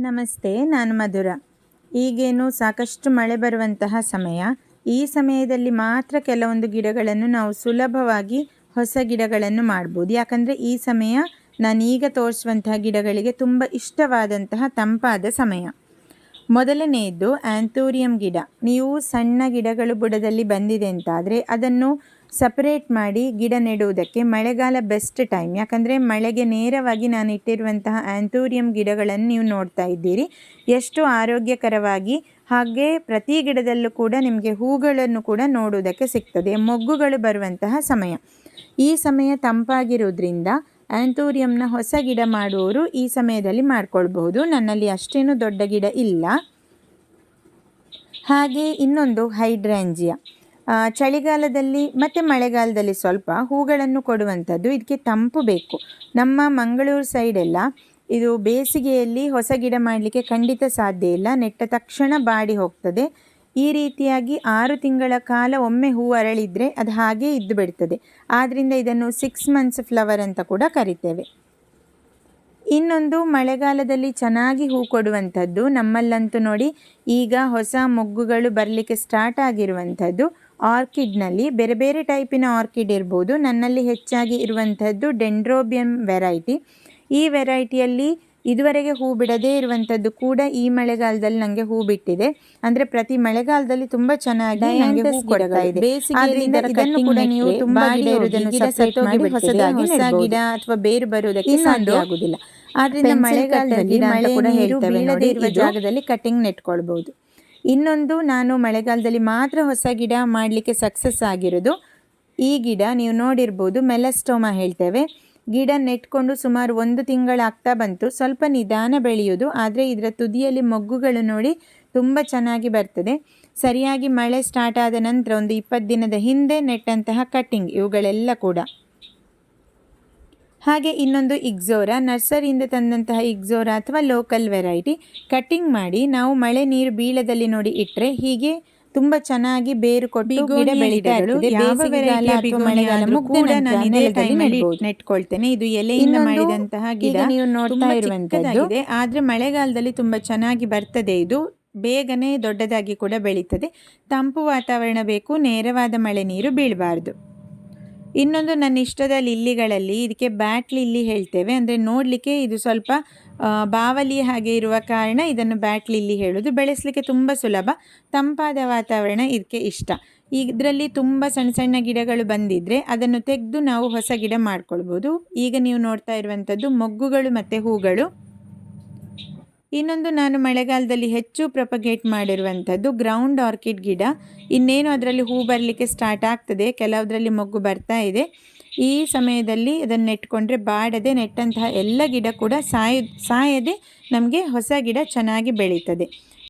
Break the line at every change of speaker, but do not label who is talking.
ನಮಸ್ತೆ, ನಾನು ಮಧುರ. ಈಗೇನು ಸಾಕಷ್ಟು ಮಳೆ ಬರುವಂತಹ ಸಮಯ. ಈ ಸಮಯದಲ್ಲಿ ಮಾತ್ರ ಕೆಲವೊಂದು ಗಿಡಗಳನ್ನು ನಾವು ಸುಲಭವಾಗಿ ಹೊಸ ಗಿಡಗಳನ್ನು ಮಾಡ್ಬೋದು. ಯಾಕಂದರೆ ಈ ಸಮಯ ನಾನೀಗ ತೋರಿಸುವಂತಹ ಗಿಡಗಳಿಗೆ ತುಂಬ ಇಷ್ಟವಾದಂತಹ ತಂಪಾದ ಸಮಯ. ಮೊದಲನೆಯದ್ದು ಆ್ಯಂಥೂರಿಯಂ ಗಿಡ. ನೀವು ಸಣ್ಣ ಗಿಡಗಳು ಬುಡದಲ್ಲಿ ಬಂದಿದೆ ಅಂತಾದರೆ ಅದನ್ನು ಸಪರೇಟ್ ಮಾಡಿ ಗಿಡ ನೆಡುವುದಕ್ಕೆ ಮಳೆಗಾಲ ಬೆಸ್ಟ್ ಟೈಮ್ ಯಾಕಂದರೆ ಮಳೆಗೆ ನೇರವಾಗಿ ನಾನು ಇಟ್ಟಿರುವಂತಹ ಆ್ಯಂಥೋರಿಯಂ ಗಿಡಗಳನ್ನು ನೀವು ನೋಡ್ತಾ ಇದ್ದೀರಿ. ಎಷ್ಟು ಆರೋಗ್ಯಕರವಾಗಿ ಹಾಗೆ ಪ್ರತಿ ಗಿಡದಲ್ಲೂ ಕೂಡ ನಿಮಗೆ ಹೂಗಳನ್ನು ಕೂಡ ನೋಡುವುದಕ್ಕೆ ಸಿಗ್ತದೆ. ಮೊಗ್ಗುಗಳು ಬರುವಂತಹ ಸಮಯ. ಈ ಸಮಯ ತಂಪಾಗಿರೋದ್ರಿಂದ ಆ್ಯಂಥೋರಿಯಂನ ಹೊಸ ಗಿಡ ಮಾಡುವವರು ಈ ಸಮಯದಲ್ಲಿ ಮಾಡ್ಕೊಳ್ಬಹುದು. ನನ್ನಲ್ಲಿ ಅಷ್ಟೇನು ದೊಡ್ಡ ಗಿಡ ಇಲ್ಲ. ಹಾಗೆ ಇನ್ನೊಂದು ಹೈಡ್ರಾಂಜಿಯಾ. ಚಳಿಗಾಲದಲ್ಲಿ ಮತ್ತು ಮಳೆಗಾಲದಲ್ಲಿ ಸ್ವಲ್ಪ ಹೂಗಳನ್ನು ಕೊಡುವಂಥದ್ದು. ಇದಕ್ಕೆ ತಂಪು ಬೇಕು. ನಮ್ಮ ಮಂಗಳೂರು ಸೈಡೆಲ್ಲ ಇದು ಬೇಸಿಗೆಯಲ್ಲಿ ಹೊಸ ಗಿಡ ಮಾಡಲಿಕ್ಕೆ ಖಂಡಿತ ಸಾಧ್ಯ ಇಲ್ಲ. ನೆಟ್ಟ ತಕ್ಷಣ ಬಾಡಿ ಹೋಗ್ತದೆ. ಈ ರೀತಿಯಾಗಿ ಆರು ತಿಂಗಳ ಕಾಲ ಒಮ್ಮೆ ಹೂ ಅರಳಿದರೆ ಅದು ಹಾಗೇ ಇದ್ದು ಬಿಡ್ತದೆ. ಆದ್ದರಿಂದ ಇದನ್ನು ಸಿಕ್ಸ್ ಮಂತ್ಸ್ ಫ್ಲವರ್ ಅಂತ ಕೂಡ ಕರಿತೇವೆ. ಇನ್ನೊಂದು ಮಳೆಗಾಲದಲ್ಲಿ ಚೆನ್ನಾಗಿ ಹೂ ಕೊಡುವಂಥದ್ದು ನಮ್ಮಲ್ಲಂತೂ ನೋಡಿ, ಈಗ ಹೊಸ ಮೊಗ್ಗುಗಳು ಬರಲಿಕ್ಕೆ ಸ್ಟಾರ್ಟ್ ಆಗಿರುವಂಥದ್ದು. ಆರ್ಕಿಡ್ನಲ್ಲಿ ಬೇರೆ ಬೇರೆ ಟೈಪಿನ ಆರ್ಕಿಡ್ ಇರ್ಬೋದು. ನನ್ನಲ್ಲಿ ಹೆಚ್ಚಾಗಿ ಇರುವಂಥದ್ದು ಡೆಂಡ್ರೋಬಿಯಂ ವೆರೈಟಿ ಈ ವೆರೈಟಿಯಲ್ಲಿ ಇದುವರೆಗೆ ಹೂ ಬಿಡದೇ ಇರುವಂಥದ್ದು ಕೂಡ ಈ ಮಳೆಗಾಲದಲ್ಲಿ ನನಗೆ ಹೂ ಬಿಟ್ಟಿದೆ. ಅಂದ್ರೆ ಪ್ರತಿ ಮಳೆಗಾಲದಲ್ಲಿ ತುಂಬಾ ಚೆನ್ನಾಗಿ ನನಗೆ ಹೂ ಕೊಡ್ತಾ ಇದೆ. ಆದ್ರಿಂದ ಇದನ್ನು ಕೂಡ ನೀವು ತುಂಬಾ ಗಿಡ ಇರುವುದನ್ನು separate ಮಾಡಿ ಹೊಸದಾಗಿ ಹೊಸ ಗಿಡ ಅಥವಾ ಬೇರು ಬರುವುದಕ್ಕೆ ಸಾಧ್ಯ ಆಗುದಿಲ್ಲ. ಆದ್ರಿಂದ ಮಳೆಗಾಲದಲ್ಲಿ ಮಳೆ ಕೂಡ ಬೀಳದೇ ಇರುವ ಜಾಗದಲ್ಲಿ ಕಟಿಂಗ್ ನೆಟ್ಕೊಳ್ಬಹುದು ಇನ್ನೊಂದು ನಾನು ಮಳೆಗಾಲದಲ್ಲಿ ಮಾತ್ರ ಹೊಸ ಗಿಡ ಮಾಡಲಿಕ್ಕೆ ಸಕ್ಸಸ್ ಆಗಿರೋದು ಈ ಗಿಡ. ನೀವು ನೋಡಿರ್ಬೋದು ಮೆಲಸ್ಟೋಮಾ ಹೇಳ್ತೇವೆ. ಗಿಡ ನೆಟ್ಕೊಂಡು ಸುಮಾರು ಒಂದು ತಿಂಗಳಾಗ್ತಾ ಬಂತು. ಸ್ವಲ್ಪ ನಿಧಾನ ಬೆಳೆಯೋದು ಆದರೆ ಇದರ ತುದಿಯಲ್ಲಿ ಮೊಗ್ಗುಗಳು ನೋಡಿ ತುಂಬ ಚೆನ್ನಾಗಿ ಬರ್ತದೆ. ಸರಿಯಾಗಿ ಮಳೆ ಸ್ಟಾರ್ಟ್ ಆದ ನಂತರ ಒಂದು ಇಪ್ಪತ್ತು ದಿನದ ಹಿಂದೆ ನೆಟ್ಟಂತಹ ಕಟ್ಟಿಂಗ್ ಇವುಗಳೆಲ್ಲ ಕೂಡ. ಹಾಗೆ ಇನ್ನೊಂದು ಇಗ್ಝೋರಾ ನರ್ಸರಿಯಿಂದ ತಂದಂತಹ ಇಗ್ಝೋರಾ ಅಥವಾ ಲೋಕಲ್ ವೆರೈಟಿ ಕಟ್ಟಿಂಗ್ ಮಾಡಿ ನಾವು ಮಳೆ ನೀರು ಬೀಳದಲ್ಲಿ ನೋಡಿ ಇಟ್ಟರೆ ಹೀಗೆ ತುಂಬ ಚೆನ್ನಾಗಿ ಬೇರು ಕೊಟ್ಟು ಗಿಡ ಬೆಳೀತಾ ಇರ್ತದೆ. ಯಾವ variety ಅಥವಾ ಮಳೆಗಾಲ ನೆಟ್ಕೊಳ್ತೇನೆ. ಇದು ಎಲೆಯಿಂದ ಮಾಡಿದಂತಹ ಗಿಡ. ನೀವು ನೋಡ್ತಾ ಇರುವಂತದ್ದು. ಆದ್ರೆ ಮಳೆಗಾಲದಲ್ಲಿ ತುಂಬಾ ಚೆನ್ನಾಗಿ ಬರ್ತದೆ ಇದು. ಬೇಗನೆ ದೊಡ್ಡದಾಗಿ ಕೂಡ ಬೆಳೀತದೆ. ತಂಪು ವಾತಾವರಣ ಬೇಕು. ನೇರವಾದ ಮಳೆ ನೀರು ಬೀಳಬಾರ್ದು. ಇನ್ನೊಂದು ನನ್ನ ಇಷ್ಟದ ಲಿಲ್ಲಿಗಳಲ್ಲಿ ಇದಕ್ಕೆ ಬ್ಯಾಟ್ ಲಿಲ್ಲಿ ಹೇಳ್ತೇವೆ. ಅಂದರೆ ನೋಡಲಿಕ್ಕೆ ಇದು ಸ್ವಲ್ಪ ಬಾವಲಿ ಹಾಗೆ ಇರುವ ಕಾರಣ ಇದನ್ನು ಬ್ಯಾಟ್ ಲಿಲ್ಲಿ ಹೇಳೋದು. ಬೆಳೆಸಲಿಕ್ಕೆ ತುಂಬ ಸುಲಭ. ತಂಪಾದ ವಾತಾವರಣ ಇದಕ್ಕೆ ಇಷ್ಟ. ಇದರಲ್ಲಿ ತುಂಬ ಸಣ್ಣ ಸಣ್ಣ ಗಿಡಗಳು ಬಂದಿದ್ದರೆ ಅದನ್ನು ತೆಗೆದು ನಾವು ಹೊಸ ಗಿಡ ಮಾಡ್ಕೊಳ್ಬೋದು. ಈಗ ನೀವು ನೋಡ್ತಾ ಇರುವಂಥದ್ದು ಮೊಗ್ಗುಗಳು ಮತ್ತು ಹೂಗಳು. ಇನ್ನೊಂದು ನಾನು ಮಳೆಗಾಲದಲ್ಲಿ ಹೆಚ್ಚು ಪ್ರೊಪಗೇಟ್ ಮಾಡಿರುವಂಥದ್ದು ಗ್ರೌಂಡ್ ಆರ್ಕಿಡ್ ಗಿಡ. ಇನ್ನೇನು ಅದರಲ್ಲಿ ಹೂ ಬರಲಿಕ್ಕೆ ಸ್ಟಾರ್ಟ್ ಆಗ್ತದೆ, ಕೆಲವುದರಲ್ಲಿ ಮೊಗ್ಗು ಬರ್ತಾ ಇದೆ. ಈ ಸಮಯದಲ್ಲಿ ಅದನ್ನು ನೆಟ್ಕೊಂಡ್ರೆ ಬಾಡದೆ ನೆಟ್ಟಂತಹ ಎಲ್ಲ ಗಿಡ ಕೂಡ ಸಾಯ, ಸಾಯದೆ ನಮಗೆ ಹೊಸ ಗಿಡ ಚೆನ್ನಾಗಿ ಬೆಳೀತದೆ.